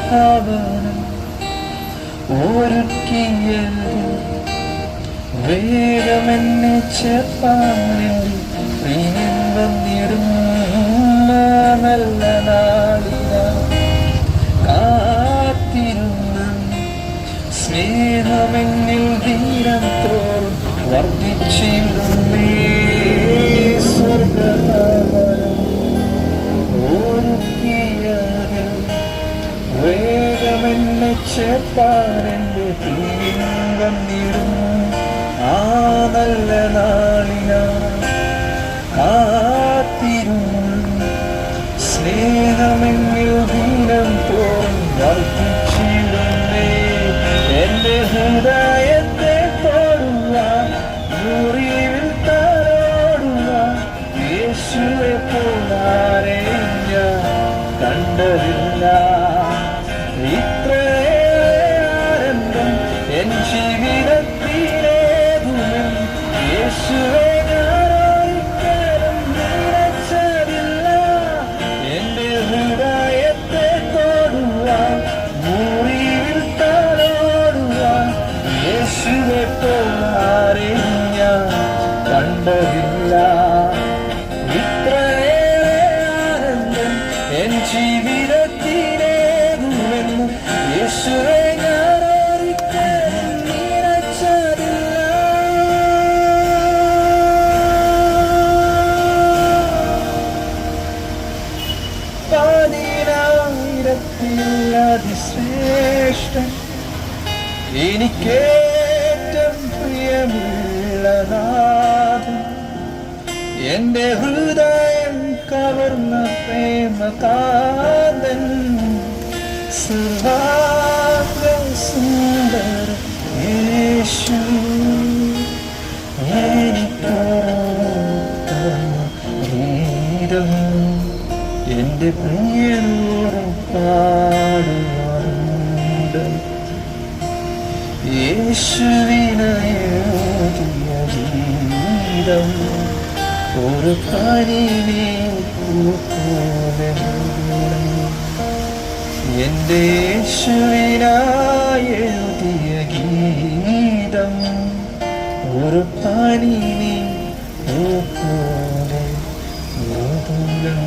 ഭവനം ഒരുക്കിയതിൽ വേഗമെന്നെ ചേർപ്പാനിൽ പ്രിയൻ വന്നിടുന്ന നല്ല നാളിന കാത്തിരുന്ന സ്നേഹമെന്നിൽ ധീരം തോറും വർദ്ധിച്ചിടുന്നേ ചേർപ്പാനെന്റെ വന്നിടുന്നു ആ നല്ല നാളിന സ്നേഹമെന്നിൽ ദീനം തോറും വർദ്ധിച്ചിടുന്നേ. ഹൃദയത്തെ തൊടുക മുറിവിൽ തലോടുക യേശുവെ ഞാൻ കണ്ടതില്ല. കണ്ടതില്ല. ഇത്രയേറെ ആനന്ദം എൻ ജീവിതത്തിലേകുമെന്ന് യേശുവെ എനിക്കേറ്റം പ്രിയമുള്ളതാകും എന്റെ ഹൃദയം കവർന്ന പ്രേമകാന്തൻ സർവാഗ്ര സുന്ദര യേശു എന്റെ പ്രിയനോടും പാടുവാറുണ്ട് യേശുവിനയോഗ്യ ഒരു പനിനെ പോലെ എന്റെ യേശുവിനായെഴുതിയ ഗീതം ഒരു പനിനെ പോലെ മൃദുലം